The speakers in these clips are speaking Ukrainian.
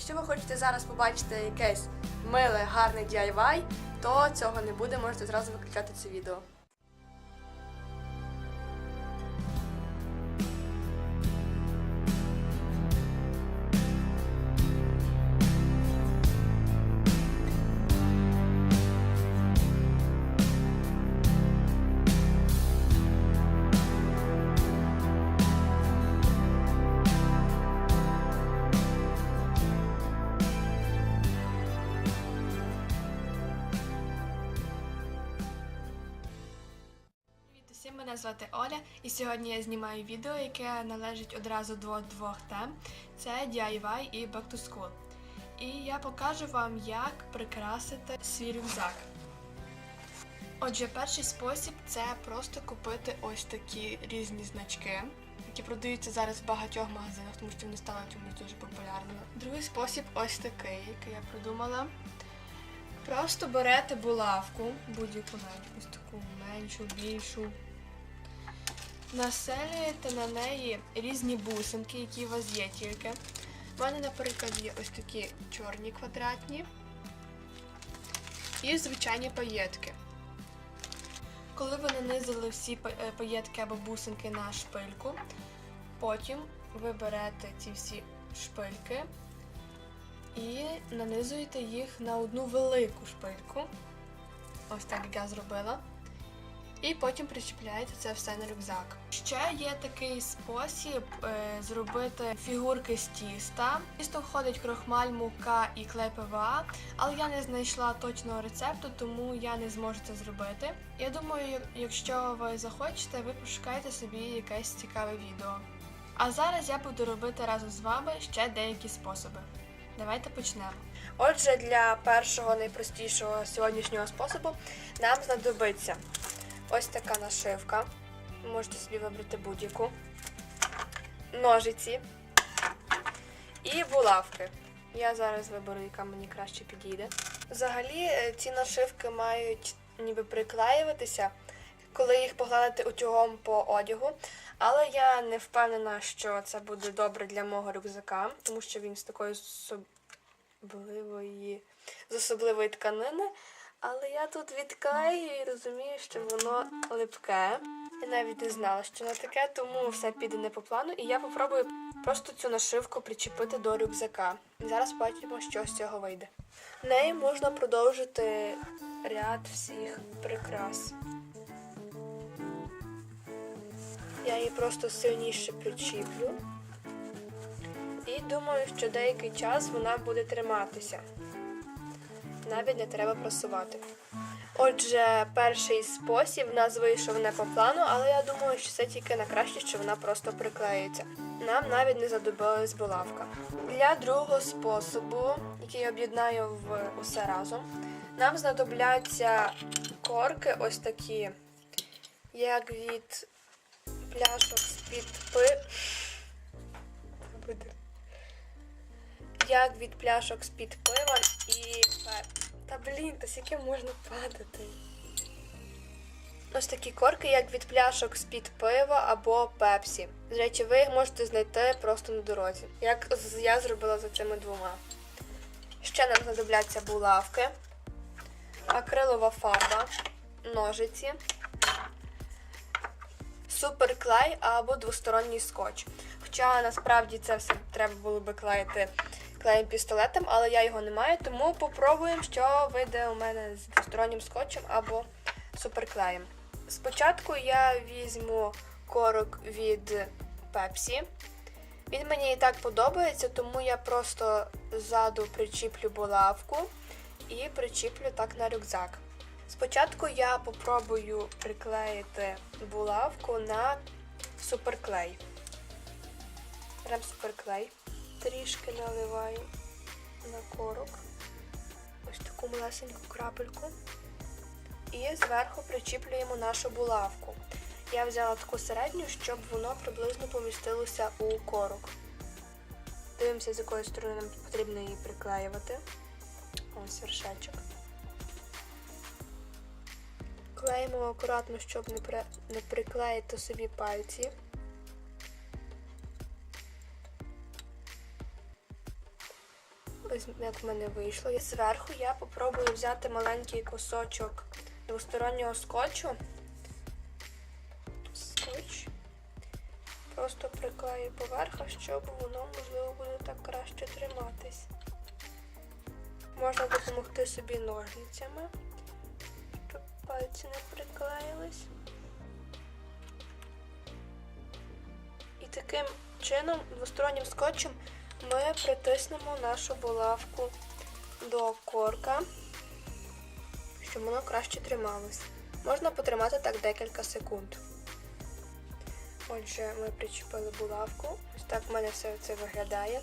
Якщо ви хочете зараз побачити якесь миле, гарне DIY, то цього не буде, можете зразу виключати це відео. Звати Оля, і сьогодні я знімаю відео, яке належить одразу до двох тем: це DIY і Back to School. І я покажу вам, як прикрасити свій рюкзак. Отже, перший спосіб це просто купити ось такі різні значки, які продаються зараз в багатьох магазинах, тому що вони стали чомусь дуже популярними. Другий спосіб ось такий, який я придумала. Просто берете булавку, будь-яку навіть ось таку меншу, більшу. Населюєте на неї різні бусинки, які у вас є тільки. У мене, наприклад, є ось такі чорні квадратні і звичайні паєтки. Коли ви нанизали всі е, паєтки або бусинки на шпильку, потім ви берете ці всі шпильки і нанизуєте їх на одну велику шпильку. Ось так як я зробила. І потім причіпляєте це все на рюкзак. Ще є такий спосіб е, зробити фігурки з тіста. Тісто входить крохмаль, мука і клей але я не знайшла точного рецепту, тому я не зможу це зробити. Я думаю, якщо ви захочете, ви пошукаєте собі якесь цікаве відео. А зараз я буду робити разом з вами ще деякі способи. Давайте почнемо. Отже, для першого найпростішого сьогоднішнього способу нам знадобиться ось така нашивка. Можете собі вибрати будь-яку. Ножиці і булавки. Я зараз виберу, яка мені краще підійде. Взагалі, е, ці нашивки мають ніби приклеюватися, коли їх погладити утюгом по одягу. Але я не впевнена, що це буде добре для мого рюкзака, тому що він з такої особливої, з особливої тканини. Але я тут відклею і розумію, що воно липке. Я навіть не знала, що воно таке, тому все піде не по плану. І я попробую просто цю нашивку причепити до рюкзака. І зараз бачимо, що з цього вийде. Нею можна продовжити ряд всіх прикрас. Я її просто сильніше причіплю. І думаю, що деякий час вона буде триматися. Навіть не треба просувати. Отже, перший спосіб в нас вийшов не по плану, але я думаю, що це тільки на краще, що вона просто приклеїться. Нам навіть не задобилась булавка. Для другого способу, який об'єднаю в усе разом, нам знадобляться корки ось такі, як від пляшок з-під пи. Як від пляшок з-під пива і пеп. Та блін, та скільки можна падати. Ось такі корки, як від пляшок з-під пива або пепсі. До речі, ви їх можете знайти просто на дорозі, як я зробила за цими двома. Ще нам знадобляться булавки, акрилова фарба, ножиці, суперклей або двосторонній скотч. Хоча насправді це все треба було би клеїти клеєм пістолетом, але я його не маю, тому попробуємо, що вийде у мене з двостороннім скотчем або суперклеєм. Спочатку я візьму корок від Пепсі. Він мені і так подобається, тому я просто ззаду причіплю булавку і причіплю так на рюкзак. Спочатку я попробую приклеїти булавку на суперклей. Беремо суперклей, трішки наливаю на корок, ось таку малесеньку крапельку. І зверху причіплюємо нашу булавку. Я взяла таку середню, щоб воно приблизно помістилося у корок. Дивимося, з якої сторони нам потрібно її приклеювати. Ось вершечок. Клеїмо акуратно, щоб не, при... не приклеїти собі пальці. Ось як в мене вийшло. І зверху я попробую взяти маленький кусочок двостороннього скотчу. Скотч. Просто приклею поверха, щоб воно, можливо, буде так краще триматись. Можна допомогти собі ножницями, щоб пальці не приклеїлись. І таким чином, двостороннім скотчем, ми притиснемо нашу булавку до корка, щоб воно краще трималось. Можна потримати так декілька секунд. Отже, ми причепили булавку. Ось так в мене все це виглядає.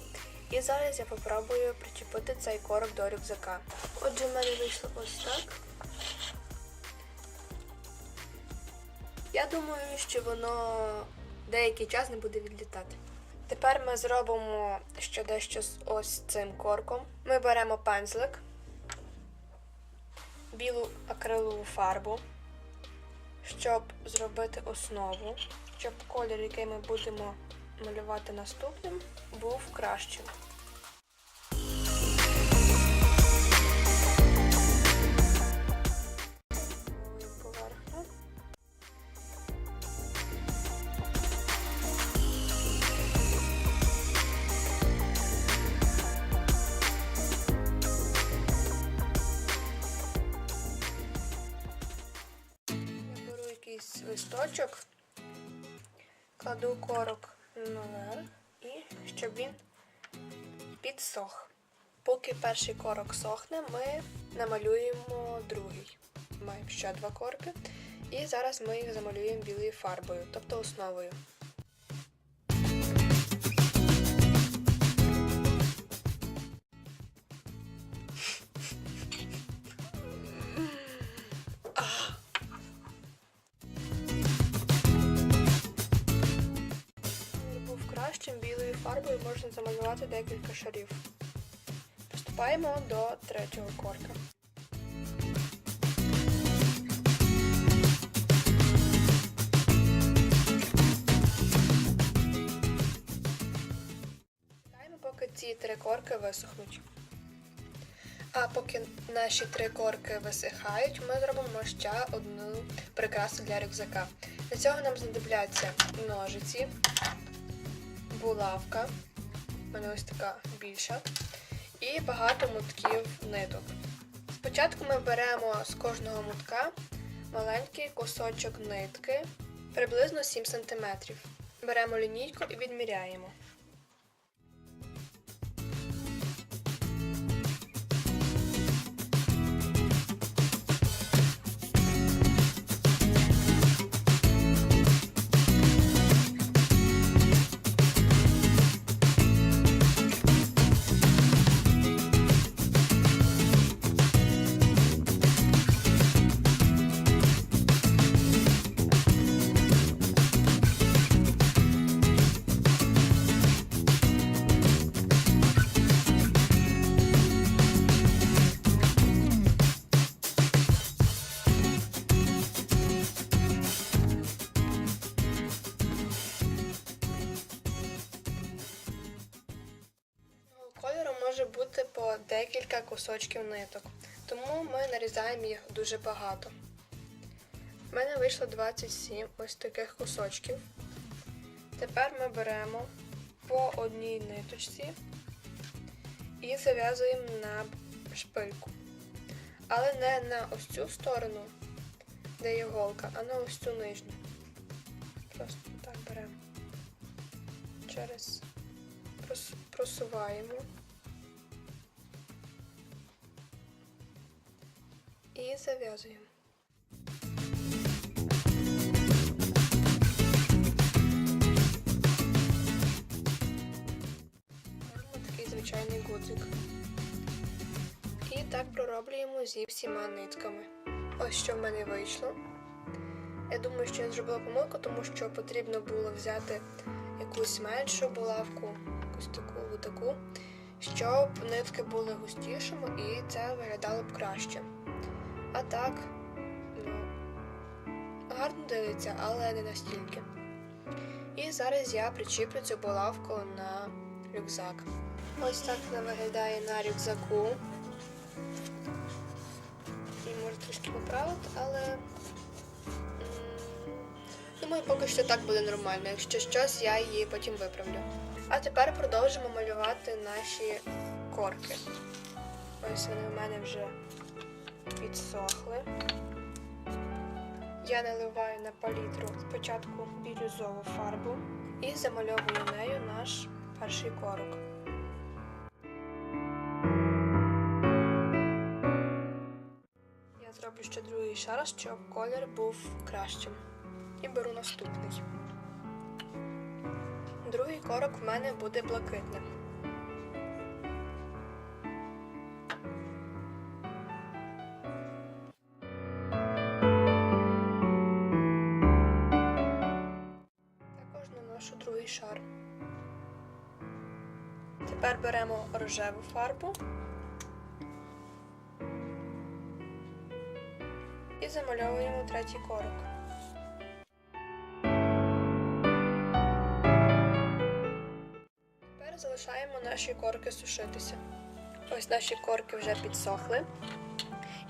І зараз я попробую причепити цей корок до рюкзака. Отже, в мене вийшло ось так. Я думаю, що воно деякий час не буде відлітати. Тепер ми зробимо ще дещо з ось цим корком. Ми беремо пензлик, білу акрилову фарбу, щоб зробити основу, щоб колір, який ми будемо малювати наступним, був кращим. Корок наверх і щоб він підсох. Поки перший корок сохне, ми намалюємо другий. Маємо ще два корки. І зараз ми їх замалюємо білою фарбою, тобто основою. Можна декілька шарів. Приступаємо до третього корка. Чекаємо, поки ці три корки висохнуть. А поки наші три корки висихають, ми зробимо ще одну прикрасу для рюкзака. Для цього нам знадобляться ножиці, булавка, в мене ось така більша, і багато мутків ниток. Спочатку ми беремо з кожного мутка маленький кусочок нитки, приблизно 7 см. Беремо лінійку і відміряємо. Декілька кусочків ниток, тому ми нарізаємо їх дуже багато. У мене вийшло 27 ось таких кусочків. Тепер ми беремо по одній ниточці і зав'язуємо на шпильку. Але не на ось цю сторону, де є голка, а на ось цю нижню. Просто так беремо через просуваємо. Зав'язуємо. Такий звичайний гудзик. І так пророблюємо зі всіма нитками. Ось що в мене вийшло. Я думаю, що я зробила помилку, тому що потрібно було взяти якусь меншу булавку, якусь таку таку, щоб нитки були густішими і це виглядало б краще. А так, ну, гарно дивиться, але не настільки. І зараз я причіплю цю булавку на рюкзак. Ось так вона виглядає на рюкзаку. І може трішки поправити, але думаю, поки що так буде нормально. Якщо щось, я її потім виправлю. А тепер продовжимо малювати наші корки. Ось вони в мене вже підсохли. Я наливаю на палітру спочатку бірюзову фарбу і замальовую нею наш перший корок. Я зроблю ще другий шар, щоб колір був кращим. І беру наступний. Другий корок в мене буде блакитним. Наношу шар. Тепер беремо рожеву фарбу і замальовуємо третій корок. Тепер залишаємо наші корки сушитися. Ось наші корки вже підсохли.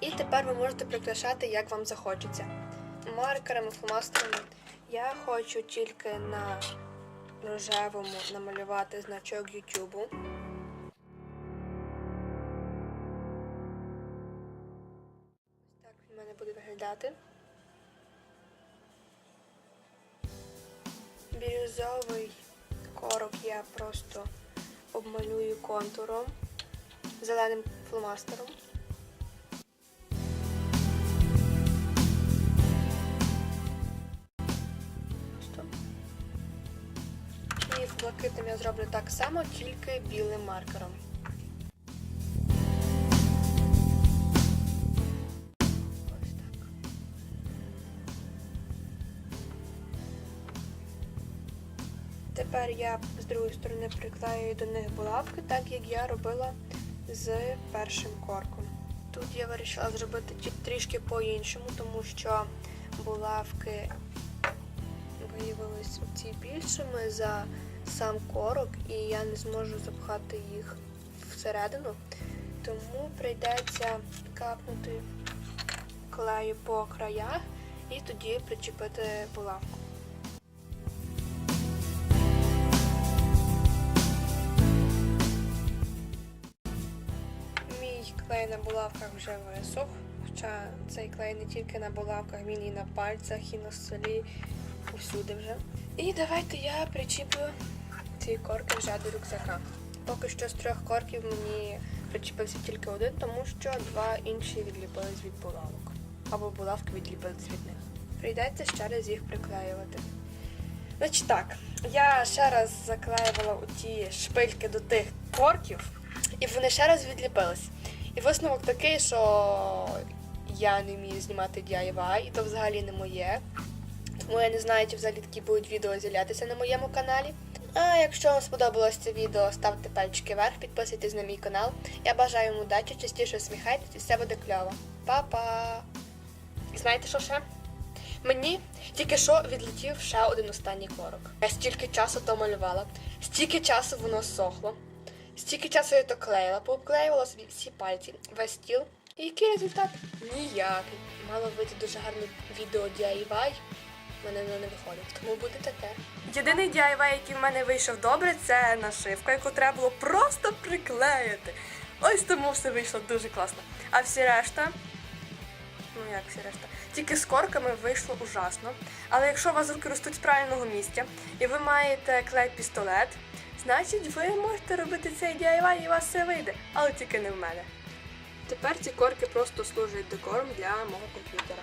І тепер ви можете прикрашати, як вам захочеться. Маркерами, фломастерами. Я хочу тільки на рожевому намалювати значок Ютубу. Ось так він в мене буде виглядати. Бірюзовий корок я просто обмалюю контуром, зеленим фломастером. Блакитним я зроблю так само, тільки білим маркером. Тепер я з другої сторони приклею до них булавки, так як я робила з першим корком. Тут я вирішила зробити трішки по-іншому, тому що булавки виявились ці більшими за сам корок, і я не зможу запхати їх всередину. Тому прийдеться капнути клею по краях і тоді причепити булавку. Мій клей на булавках вже висох. Хоча цей клей не тільки на булавках, він і на пальцях, і на столі, усюди вже. І давайте я причіплю ці корки вже до рюкзака. Поки що з трьох корків мені причепився тільки один, тому що два інші відліпились від булавок. Або булавки відліпились від них. Прийдеться ще раз їх приклеювати. Значить так, я ще раз заклеювала ті шпильки до тих корків, і вони ще раз відліпились. І висновок такий, що я не вмію знімати DIY, і то взагалі не моє. Тому я не знаю, чи взагалі такі будуть відео з'являтися на моєму каналі. А якщо вам сподобалось це відео, ставте пальчики вверх, підписуйтесь на мій канал. Я бажаю вам удачі, частіше усміхайтесь і все буде кльово. Па-па! І знаєте що ще? Мені тільки що відлетів ще один останній корок. Я стільки часу то малювала, стільки часу воно сохло, стільки часу я то клеїла, пообклеювала собі всі пальці, весь стіл. І який результат? Ніякий. Мало вийти дуже гарне відео DIY, в мене не виходить, тому буде таке. Єдиний DIY, який в мене вийшов добре, це нашивка, яку треба було просто приклеїти. Ось тому все вийшло дуже класно. А всі решта Ну як всі решта. Тільки з корками вийшло ужасно. Але якщо у вас руки ростуть з правильного місця і ви маєте клей-пістолет, значить ви можете робити цей DIY і у вас все вийде, але тільки не в мене. Тепер ці корки просто служать декором для мого комп'ютера.